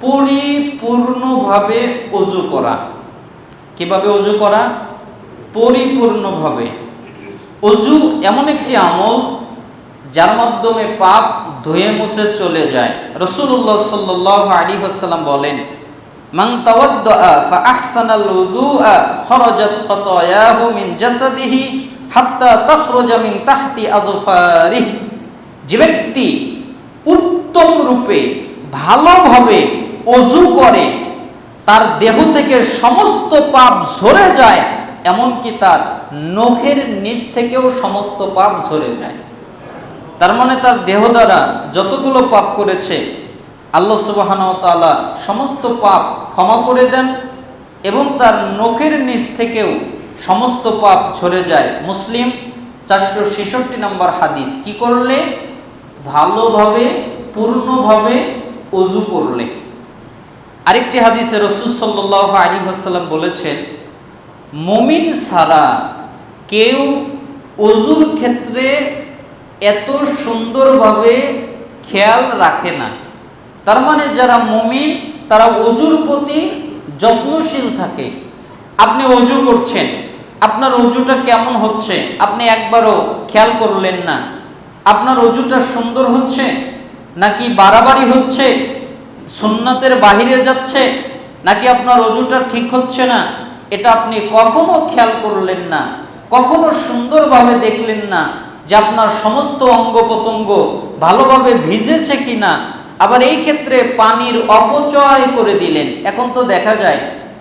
পরিপূর্ণভাবে অজু করা। কীভাবে অজু করা? পরিপূর্ণভাবে। অজু এমন একটি আমল যার মাধ্যমে পাপ ধুয়ে মুছে চলে যায়। রসুল্লাহ সাল্লাহ আলী হাসাল্লাম বলেন তাওয়াদ্দা ফা আহসানাল উযুআ খরাজাত খাতায়াহু মিন জাসাদিহি হাত্তা তাখরুজা মিন তাহতি আযফারিহি। যে ব্যক্তি উত্তম রূপে ভালোভাবে অজু করে, তার দেহ থেকে সমস্ত পাপ ঝরে যায়, এমনকি তার নখের নিচ থেকেও সমস্ত পাপ ঝরে যায়। তার মানে তার দেহ দ্বারা যতগুলো পাপ করেছে, আল্লাহ সুবাহান তালা সমস্ত পাপ ক্ষমা করে দেন এবং তার নখের নিচ থেকেও সমস্ত পাপ ঝরে যায়। মুসলিম চারশো ছেষট্টি নম্বর হাদিস, কি করলে? ভালোভাবে, পূর্ণভাবে অজু করলে। আরেকটি হাদিসে রসুল সাল্লাহ আলী হাসাল্লাম বলেছেন, মমিন ছাড়া কেউ অজুর ক্ষেত্রে এত সুন্দরভাবে খেয়াল রাখে না। তার মানে যারা মমিন, তারা অজুর প্রতি যত্নশীল থাকে। আপনি অজু করছেন, আপনার অজুটা কেমন হচ্ছে? আপনি একবারও খেয়াল করলেন না। আপনার অজুটা সুন্দর হচ্ছে নাকি বাড়াবাড়ি হচ্ছে? সুন্নাতের বাহিরে যাচ্ছে নাকি আপনার অজুটা ঠিক হচ্ছে না? এটা আপনি কখনো খেয়াল করলেন না, কখনো সুন্দরভাবে দেখলেন না যে আপনার সমস্ত অঙ্গ প্রত্যঙ্গ ভালোভাবে ভিজেছে কিনা? আবার এই ক্ষেত্রে পানির অপচয় করে দিলেন। এখন তো দেখা যায়,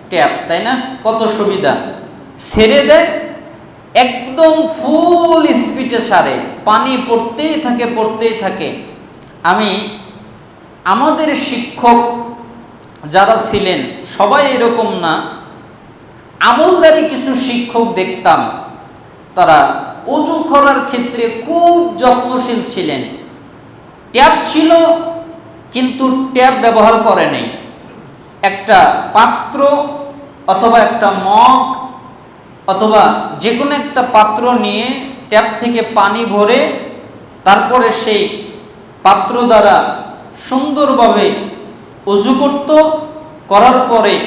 ট্যাপ, তাই না? কত সুবিধা। ছেড়ে দেয়, একদম ফুল স্পিডে সারে। পানি পড়তেই থাকে পড়তেই থাকে। আমি আমাদের শিক্ষক যারা ছিলেন, সবাই এরকম না। আমলদারি কিছু শিক্ষক দেখতাম, তারা উঁচু করার ক্ষেত্রে খুব যত্নশীল ছিলেন। ট্যাপ ছিল, কিন্তু ট্যাপ ব্যবহার করে নেই। একটা পাত্র অথবা একটা মগ অথবা যে কোনো একটা পাত্র নিয়ে ট্যাপ থেকে পানি ভরে তারপরে সেই পাত্র দ্বারা সুন্দরভাবে উজু করত, করার পরে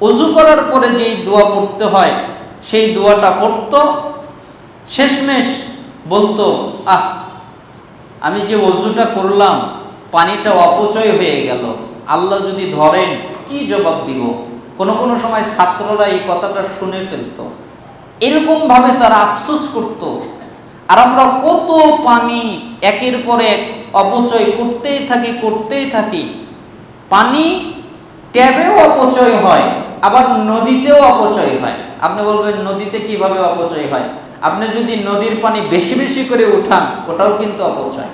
উজু করার পরে যেই দোয়া পড়তে হয়, সেই দোয়াটা পড়ত, শেষমেশ বলতো, আহ, আমি যে অজুটা করলাম, পানিটা অপচয় হয়ে গেল। আল্লাহ যদি ধরেন, কি জবাব দিব? কোনো কোনো সময় ছাত্ররা এই কথাটা শুনে ফেলতো। এরকম ভাবে তারা আফসোস করত। আর আমরা কত পানি একের পর এক অপচয় করতেই থাকি করতেই থাকি। পানি ট্যাবেও অপচয় হয়, আবার নদীতেও অপচয় হয়। আপনি বলবেন, নদীতে কীভাবে অপচয় হয়? আপনি যদি নদীর পানি বেশি বেশি করে উঠান, ওটাও কিন্তু অপচয়।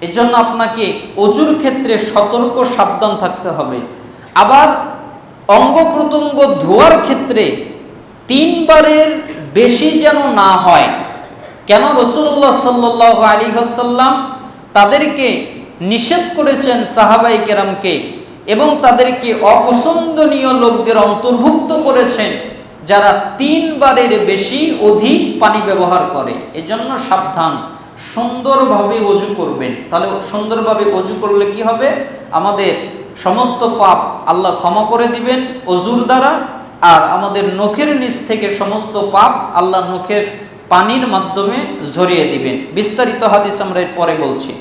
এজন্য আপনাকে অজুর ক্ষেত্রে সতর্ক, সাবধান থাকতে হবে। আবার অঙ্গ প্রত্যঙ্গ ধোয়ার ক্ষেত্রে তিনবারের বেশি যেন না হয়। কেন? রসুল্লাহ সাল্লাহ আলী হাসাল্লাম তাদেরকে নিষেধ করেছেন সাহাবাই কেরামকে এবং তাদেরকে অপছন্দনীয় লোকদের অন্তর্ভুক্ত করেছেন যারা তিনবারের বেশি অধিক পানি ব্যবহার করে। এজন্য সাবধান, সুন্দরভাবে অজু করবেন। তাহলে সুন্দরভাবে অজু করলে কি হবে? আমাদের সমস্ত পাপ আল্লাহ ক্ষমা করে দিবেন অজুর দ্বারা, আর আমাদের নখের নিচ থেকে সমস্ত পাপ আল্লাহ নখের পানির মাধ্যমে ঝরিয়ে দিবেন। বিস্তারিত হাদিস আমরা এর পরে বলছি।